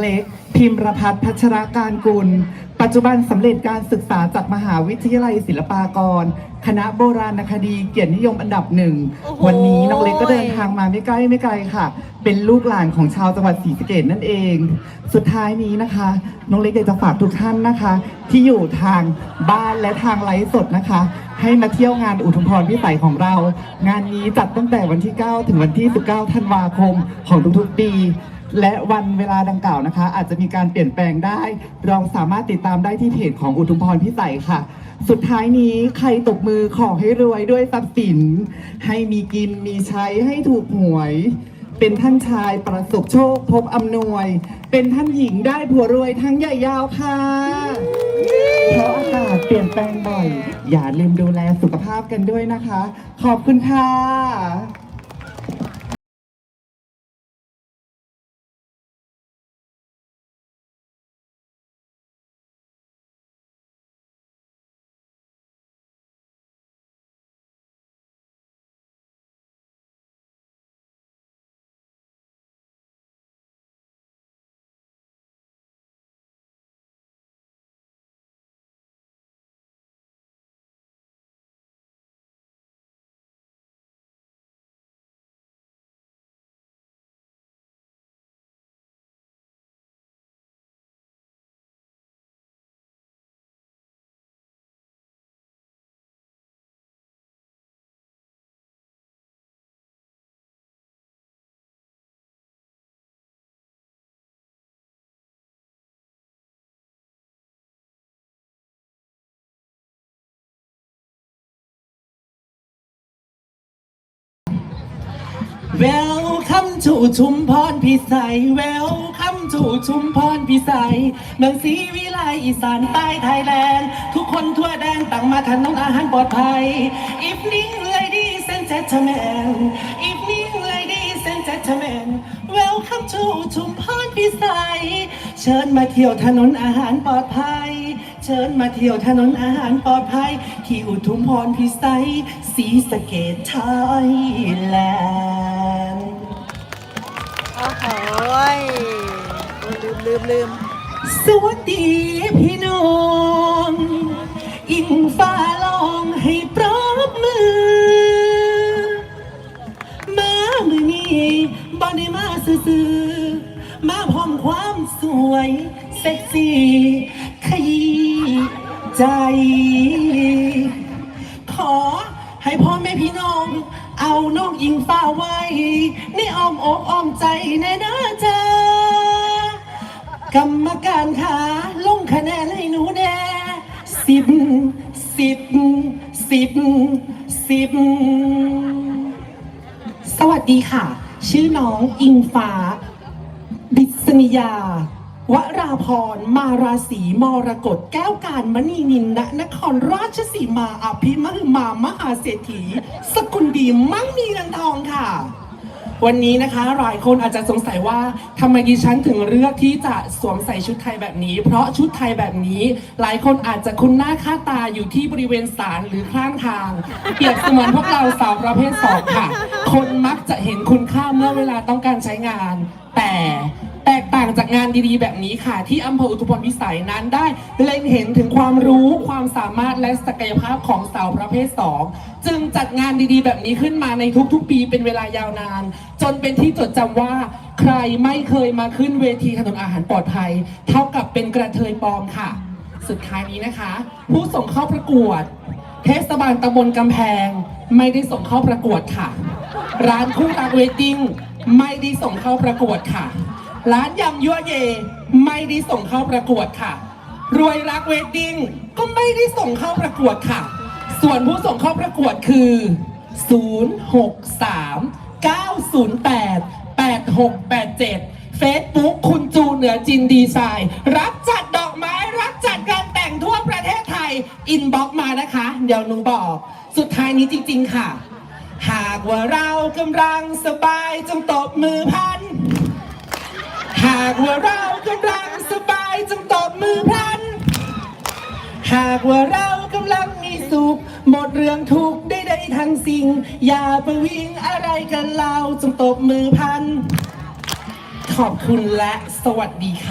เล็กพิมรพัฒน์พัชรการกุล ปัจจุบันสำเร็จการศึกษาจากมหาวิทยาลัยศิลปากร คณะโบราณคดีเกียรตินิยมอันดับหนึ่ง โอ้โห วันนี้น้องเล็กก็เดินทางมาไม่ใกล้ไม่ไกลค่ะ เป็นลูกหลานของชาวจังหวัดศรีสะเกดนั่นเอง สุดท้ายนี้นะคะ น้องเล็กอยากจะฝากทุกท่านนะคะ ที่อยู่ทางบ้านและทางไลฟ์สดนะคะ ให้มาเที่ยวงานอุทุมพรพิสัยของเรา งานนี้จัดตั้งแต่วันที่ 9 ถึงวันที่ 19 ธันวาคมของทุกๆปี และวันเวลาดังกล่าวนะคะ อาจจะมีการเปลี่ยนแปลงได้ เราสามารถติดตามได้ที่เพจของอุทุมพรพิสัยค่ะ สุดท้ายนี้ใครตบมือขอให้รวยด้วยทรัพย์สิน ให้มีกินมีใช้ให้ถูกหวย เป็นท่านชายประสบโชคพบอำนวย เป็นท่านหญิงได้ผัวรวยทั้งใหญ่ยาวค่ะเพราะอากาศเปลี่ยนแปลงบ่อย อย่าลืมดูแลสุขภาพกันด้วยนะคะ ขอบคุณค่ะ Welcome to ชุมพรพิสัย Welcome to ชุมพรพิสัยเมืองศรีวิไลอีสานใต้ไทยแลนด์ ทุกคนทั่วแดนต่างมาทานน้องอาหารปลอดภัย Evening ladies and gentlemen Evening ladies and gentlemen Welcome to ชุมพรพิสัยเชิญมาเที่ยวถนนอาหารปลอดภัย เชิญมาเที่ยวถนนอาหารปลอดภัย ที่อุทุมพรพิสัยศรีสะเกดไทยแลนด์ โอ้โหยลืมลืมลืมสวัสดีพี่น้อง อิงฟ้าลองให้ปรบมือ มามือนี้บ่ได้มาซื่อๆมาพร้อมความสวยเซ็กซี่ขยี้ใจ ขอให้พ่อแม่พี่น้อง เอาน้องอิงฟ้าไว้ในอ้อมอกอ้อมใจแน่นะเธอกรรมการขาลงคะแนนให้หนูแน่สิบสิบสิบสิบสวัสดีค่ะ ชื่อน้องอิงฟ้า ดิษนิยา วราพรมาราศีมรกตแก้วการมณีนินณนครราชสีมาอภิมหมามหาเศรษฐี สกุลดีมั่งมีเงินทองค่ะ วันนี้นะคะหลายคนอาจจะสงสัยว่าทำไมดิฉันถึงเลือกที่จะสวมใส่ชุดไทยแบบนี้ เพราะชุดไทยแบบนี้ หลายคนอาจจะคุ้นหน้าค่าตาอยู่ที่บริเวณศาลหรือข้างทางเปรียบเสมือนพวกเราสาวประเภทสองค่ะ คนมักจะเห็นคุณค่าเมื่อเวลาต้องการใช้งาน แต่ แตกต่างจากงานดีๆ แบบนี้ค่ะ ที่อำเภออุทุพรพิสัยนั้นได้เล็งเห็นถึงความรู้ความสามารถและศักยภาพของสาวประเภท 2 จึงจัดงานดีๆ แบบนี้ขึ้นมาในทุกๆ ปีเป็นเวลายาวนาน จนเป็นที่จดจำว่าใครไม่เคยมาขึ้นเวทีถนนอาหารปลอดภัย เท่ากับเป็นกระเทยปลอมค่ะ สุดท้ายนี้นะคะ ผู้ส่งเข้าประกวด เทศบาลตำบลกำแพง ไม่ได้ส่งเข้าประกวดค่ะ ร้านคู่รักเวดดิ้งไม่ได้ส่งเข้าประกวดค่ะ ร้านยำยั่วเย ไม่ได้ส่งเข้าประกวดค่ะ รวยรักเวดดิ้งก็ไม่ได้ส่งเข้าประกวดค่ะ ส่วนผู้ส่งเข้าประกวดคือ 063 908 8687 Facebook คุณจูเหนือจินดีไซน์รับจัดดอกไม้รับจัดงานแต่งทั่วประเทศไทย อินบ็อกมานะคะ เดี๋ยวหนูบอก สุดท้ายนี้จริง ๆ ค่ะ หากว่าเรากำลังสบายจงตบมือพันหากว่าเรากำลังสบายจงตบมือพลัน หากว่าเรากำลังมีสุข หมดเรื่องทุกข์ได้ได้ทั้งสิ่ง อย่าไปวิ่งอะไรกันเราจงตบมือพัน ขอบคุณและสวัสดีค่ะ